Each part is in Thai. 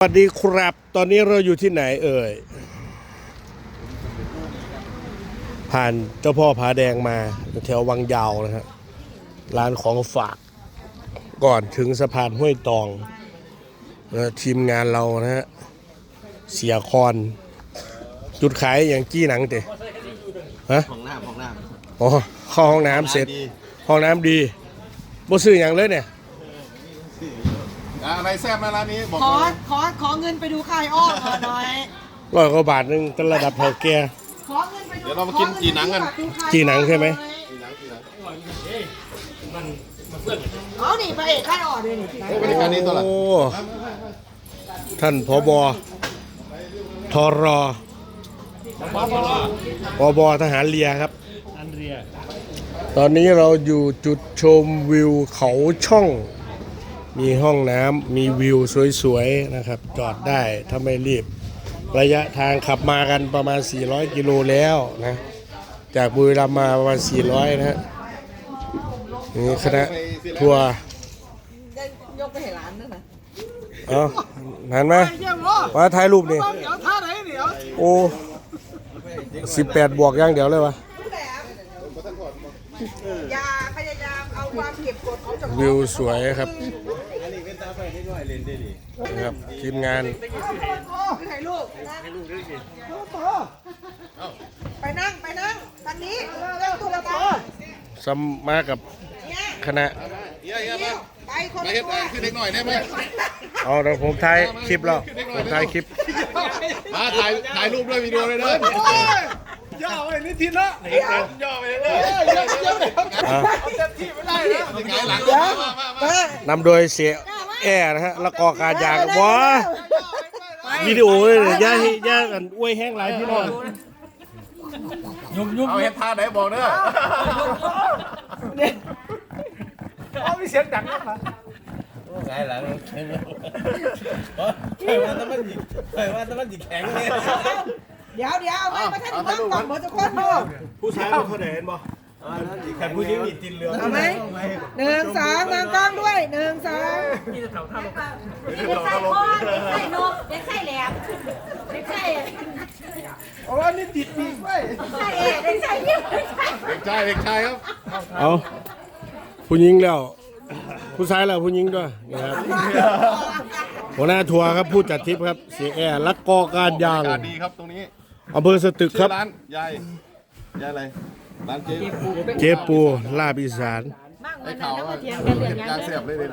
สวัสดีครับ ตอนนี้เราอยู่ที่ไหนเอ่ย ผ่านเจ้าพ่อผาแดงมาแถววังยาวนะฮะร้านของฝากก่อนถึงสะพานห้วยตองนะทีมงานเรานะฮะ เสียคอน จุดขายอย่างจี้หนังเตะฮะห้องน้ำห้องน้อ๋อเข้าห้องน้ำำเสร็จดีห้องน้ำดีบ่ซื้ออย่างเลยเนี่ย อะอะไรแซ่บนะร้านนี้บอกขอเลยขอขอเงินไปดูค่ายอ้อก่อนหน่อย ร้อยกว่าบาทหนึงแต่ระดับเท่าแก่ ขอเงินไปดูเดี๋ยวเรามากินจีหนังกันจีหนังใช่ไหมเอานี่พระเอกค่ายอ้อด้วยนี่โอ้บรรยากาศนี้ตัวละโอ้ท่านพบทรพบทหารเรือครับตอนนี้เราอยู่จุดชมวิวเขาช่อง มีห้องน้ำมีวิวสวยๆนะครับ จอดได้ถ้าไม่รีบ ระยะทางขับมากันประมาณ 400 กิโลแล้วนะ จากบุรีรัมย์มาประมาณ 400 นะฮะนี่คณะทัวร์ยกไปให้ร้านนั่นนะเอาหันมาเยี่ยมล้อมาถ่ายรูปนี่เดี๋ยวท่าไหนเดี๋ยวโอ้สิบแปดบวกอย่างเดียวเลยวะอย่าพยายามเอาความเก็บกดของเจ้าของวิวสวยครับ นะครับทีมงานถ่ายรูปไปนั่งไปนั่งตอนนี้เร็วตัวละตัวซัมมากับคณะไปคนละตัวขึ้นเล็กหน่อยได้ไหมเอาเดี๋ยวผมถ่ายคลิปแล้วผมถ่ายคลิปมาถ่ายถ่ายรูปด้วยวิดีโอเลยเด้อย่อไว้นิดทีละย่อไปเลยเด้อย่อย่อไปอะไงหลังมามามานำโดยเสีย แอร์นะฮะแล้วก็การยางวะวิดีโอเลยเนี่ยย่าให้ย่ากันอ้วยแห้งหลายพี่น้องเอาเฮ็ดท่าไหนบอกเด้อเดี๋ยวเดี๋ยวเอาไว้มาท่านตั้งก่อนหมดทุกคนดูผู้ชายเขาเห็นบ่ แค่ผู้หญิงมีตินเหลืองเอาไหมหนึ่งสองมองกล้องด้วยหนึ่งสองเด็กไส้พ่อเด็กไส้นกเด็กไส้แหลมเด็กไส้โอ้นี่ติดปีกไว้ไส้เอ๋เด็กไส้ยิ้มเด็กไส้เด็กชายเด็กชายครับเอาผู้หญิงแล้ว ผู้ชายแล้วผู้หญิงด้วยนะครับหัวหน้าทัวร์ครับผู้จัดทริปครับเสียแอร์และกอการยางอากาศดีครับตรงนี้อำเภอสตึกคชื่รัอบร้านยายยายอะไร ร้านเจ๊เจปูลาบอีสานได้ข่าวว่าเป็นการเสียบเลยเลย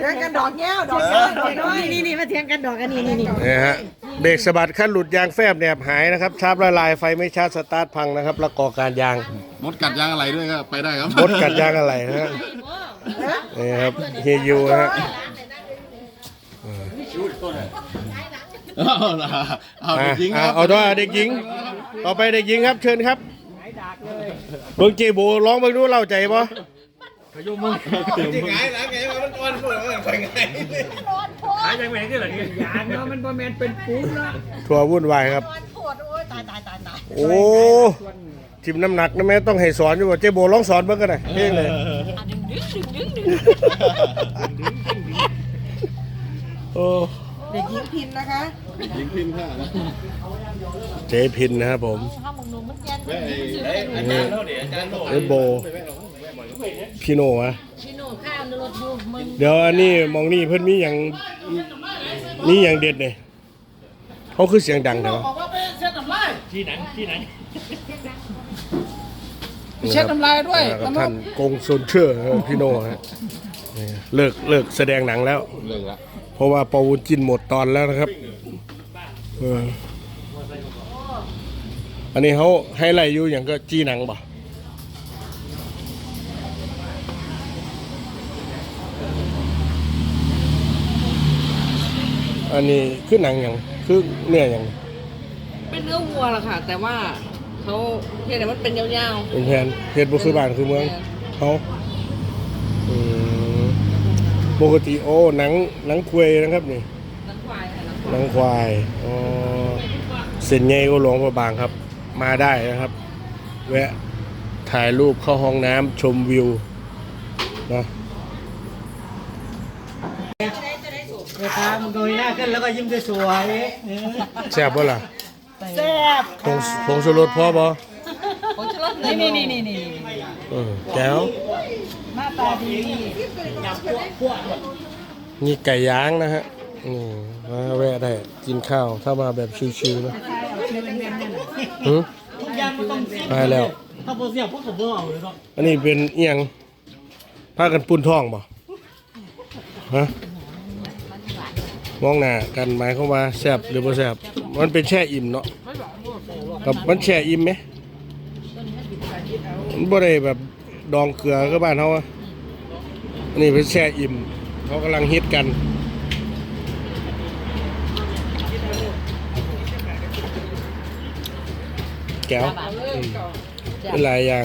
เดินกันดอกแก้วดอกแก้วดอกน้อยนี่นี่มาเทียงกันดอกกันนี่นี่นี่นี่ฮะเบรกสะบัดขั้นหลุดยางแฟบแหนบหายนะครับชาร์จละลายไฟไม่ชาร์จสตาร์ทพังนะครับแล้วกอการยางมดกัดยางอะไรด้วยก็ไปได้ครับรถกัดยางอะไรนะฮะนี่ครับเฮียยูนะฮะเอาล่ะเอาอะจริงคอะรับเอาด้วยเด็กหญิง ต่อไปเด็กหญิงครับเชิญครับ เบิ่งเจโบร้องเบิ่งดูเล่าใจบ่จริงไงหลังไงมันก้อนปวดมันไปไงทัวร์วุ่นวายครับปวดโอ้ยตายตายตายตายโอ้ทิมน้ำหนักนะแม่ต้องให้สอนอยู่ว่าเจโบร้องสอนเบิ่งกันหน่อยเพลงเลยโอ้เด็กหญิงพิมพ์นะคะยิงพิมพ์ค่ะเจพินนะครับผม ข้าวหมกนุ่มมันแกนนี่เอโบพี่โนวะพี่หนูข้าวในรถอยู่มึงเดี๋ยวอันนี้มองนี่เพิ่นมีอย่างมีอย่างเด็ดเนี่ยเขาคือเสียงดังเถอะเช็ดน้ำลายด้วยกับท่านกงซุนเชื่อพี่โนฮะนี่เลิกเลิกแสดงหนังแล้วเรื่องละเพราะว่าปอวุจินหมดตอนแล้วนะครับ เออ อันนี้เขาให้ไล่อยู่อย่างก็จี้หนังป่ะอันนี้คือหนังอย่างคือเนื้ออย่างเป็นเนื้อวัวแหละค่ะ แต่ว่าเขาเพียงแต่มันเป็นยาวเป็นแผนเฮ็ดบ่คือบ้านคือเมืองเขาอืมปกติโอ้หนังหนังควยนะครับนี่ๆหนังควายค่ะหนังหนังควายอ๋อเส้นใหญ่ก็หลวงพระบางครับ มาได้นะครับ แวะถ่ายรูปเข้าห้องน้ำชมวิวนะเดี๋ยวครับำเกาหลีหน้าขึ้นแล้วก็ยิ้มสวยๆเออแซ่บบ่ล่ะแซ่บผงผงชูรสพอบ่ผงชูรสนี่นี่นี่นี่นี่เออแก้วหน้าตาดีมีไก่ย่างนะฮะอืมมาแวะได้กินข้าวถ้ามาแบบชิวๆนะ หือทุกอย่างมันต้องเสียบไปแล้ว ถ้าโบเสียบพวกผมบ่เอาเลยเนาะอันนี้เป็นเอียงพากันปุ้นท้องบ่ฮะมองหน้ากันหมายความว่าแซ่บหรือบ่แซ่บมันเป็นแช่อิ่มเนาะกับมันแช่อิ่มไหมมันบ่ได้แบบดองเกลือคือบ้านเฮาอะอันนี้เป็นแช่อิ่มเขากำลังฮิตกัน แก้วอืมเป็นหลายอย่าง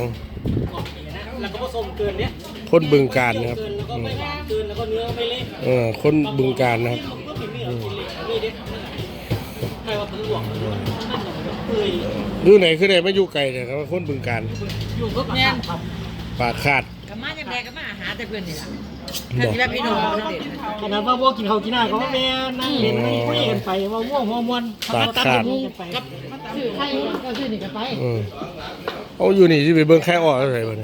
แล้วก็ผสมเกินเนี้ยคนบึงการนะครับเกินแล้วก็อืมไม่หวานเกินแล้วก็เนื้อไม่เละเออคนบึงการนะครับ ก็กินไม่เอากินเละอันนี้เด็ดใครว่าผมหลวงนั่นหน่อยเปื่อยดูไหนคือไหนไม่อยู่ไกลเนี่ยครับคนบึงการอยู่ก็ปากครับปากขาด กับมาจังแดก็มาหาแต่เพื่อนนี่ล่ะ บถ้าอกสิว่าพี่น้องเพิ่นเด็ดขนาดว่าพวกกินข้าวกินหน้าก็ว่าแม่นั่งเล่นคุยกันไปว่าม่วงหัวมวนตัดกันไปชื่อใครก็ชื่อนี่กันไปเออเอาอยู่นี่ที่ไปเบิ่งแค่ออกอะไรบ้าง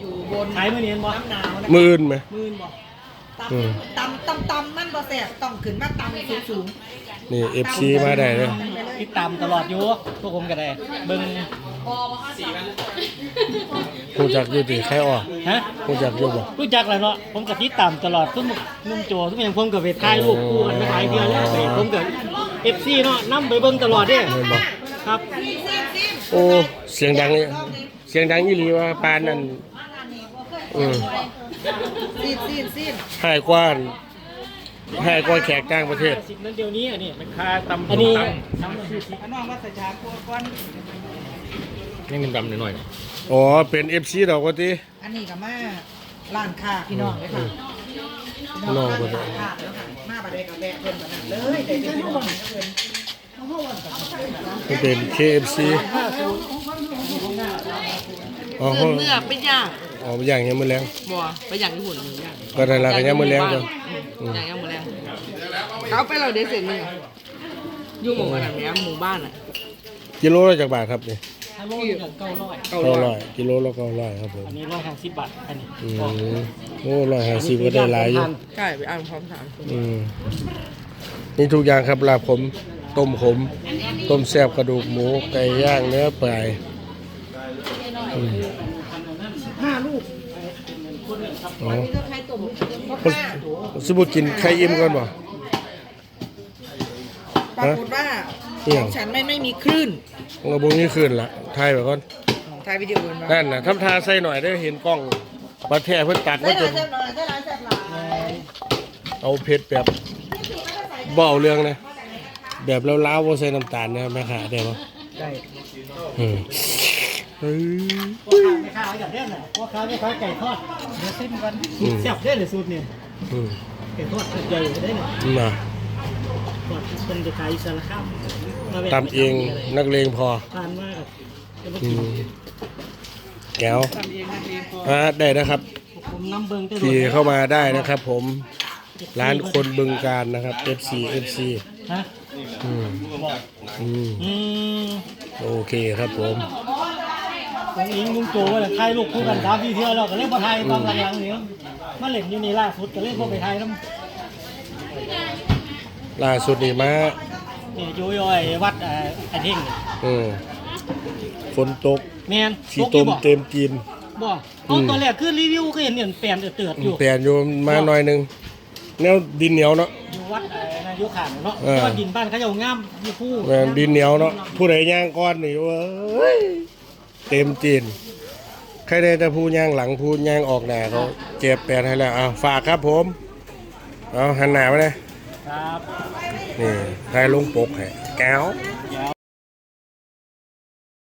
อยู่บนขายมื้อนี้บ่หนาวนะมืออื่นไหม มื่นบ่อืม ตำตำตำมันบ่แซ่บต้องขึ้นมาตำสูงสูงนี่เอฟซีมาได้เลยติดตามตลอดอยู่พวกผมก็ได้เบิ่ง ผู้จักอยู่ตีแค่ออกฮะผู้จักอยู่บ่รู้จักแล้วเนาะผมก็ติดตามตลอดทุกนุ่มโจทุกอย่างผมก็ไปถ่ายรูปคู่กันไปถ่ายเดือนแล้วไปผมก็ FC เนาะนํไปเบิ่งตลอดเด้เห็นบ่ครับโอ้เสียงดังเลยเสียงดังอีหลีว่าปานนั่นอืมซีนซีนซีนหายกว่าหายกว่าแขกต่างประเทศ สิบนั้นเดี๋ยวนี้อันนี้ มันค่าตำอันนี้ตน้องว่าสชาพัวก้อนำนี่ มันดำหน่อยอ๋อ เป็นเอฟซีดอกว่าติอันนี้กับมาร้านค้าพี่น้องเลยค่ะน้องร้าก็นได้ค้าแล้วค่ะมาบัดใดกับแบะเพิ่นบัดนั้นเลยได้เป็นพี่น้องกันเพิ่นมันเป็น KFC อ๋อเพื่อนเมื่อไปย่างอ๋ออย่างเงี้ยมื้อแรงบ่ไปย่างที่หุ่นย่างก็ได้ละกันยามมื้อแรงจ้ะอืมย่างยามมื้อแรงเขาไปเราเดยวเสร็จนึงอะอยู่หมู่บ้านแบบนี้หมู่บ้านอะกิโลละจากบาทครับนี่ฮัล โหลอย่างเก้าร้อยเก้าเก้าร้ร้ออยยกิโลละเก้าร้อยครับผมอันนี้ร้อยห้าสิบบาทอันนี้อืมโอ้ร้อยห้าสิบก็ได้หลายอยู่ใช่ไปอ่านพร้อมถามอืมนี่ทุกอย่างครับลาบขมต้มขม ต้มแซ่บกระดูกหมูไก่ย่างเนื้อปลายอืมห้าลูกอ๋อก็ใครตุ่มพ่อมันป้ามันสิบ่กินไข่อิ่มก่อนบ่ ปรากฏว่าเอี่ยขงองฉันไม่ไม่มีคลื่น มันก็บ่มีคืนละถ่ายไว้ก่อนถ่ายวิดีโอมานั่นน่ะทำท่าใส่หน่อยได้เห็นกล้องประเทศเพิ่นตัดได้มาหจลายนแซ่บหน่อยได้หลายแซ่บหลายเอาเผ็ดแบบบ่เอาเรื่องนะแบบแล้วล้าวบ่ใส่น้ำตาลนะแม่ค้าได้บ่ได้อืมเฮ้ยพวกค้าไม่ค้าอย่างเด่นน่ะพวกค้าไม่ค้าไก่ทอดเดี๋ยวเส้นกันอืมแซ่บเด่นเลยสูตรเนี่ยอืมไก่ทอดใหญ่ได้เนี่ยน่ะ ทอดเป็นจะขายอิสระข้ามตำเองนักเลงพอทานมากจะมาอืกินมแก้วอ่าได้นะครับผมน้ำเบิ้งได้ขี่เข้ามาได้นะครับ ผมร้านคนบึงการนะครับ FC FC ฮะอืมอืมอืมโอเคครับผมผมเองลุงโจว่าถ่ายรูปคู่กันสามสี่เที่ยวแล้วก็เล่นมาถ่ายตอนหลังๆนี้มาเล่นอยู่นี่ล่าสุดก็เล่นพวกไปถ่ายน้ำ ล่าสุดนี่มานี่อยู่ย่อยวัดเอ่อไอ้เท่งนี่อืมฝนตกแมนสีตกอต้ยู่มบ่เต็มจีน บ่เอาตอนแรกคือรีวิวก็เห็นเนี่ยแปลนเตือดๆอยู่เปลี่ยนอยู่มาหน่อยหนึงแนวดินเหนียวเนาะ อยู่วัดเอ่อนายกขางเนาะเออวัดดินบ้านเขาเจ้างามอยู่คู่แม่นดินเหนียวเนาะผู้ใดย่างก้อนนี่เว้ยเต็มจีน ใครได้แต่ผู้ย่างหลังผู้ย่างออกหน้าเขาเก็บแปลนให้แล้วเอาฝากครับผม เอาหันหน้ามาเลย ครับนี่ถ่ายลงปกแหะแก้ว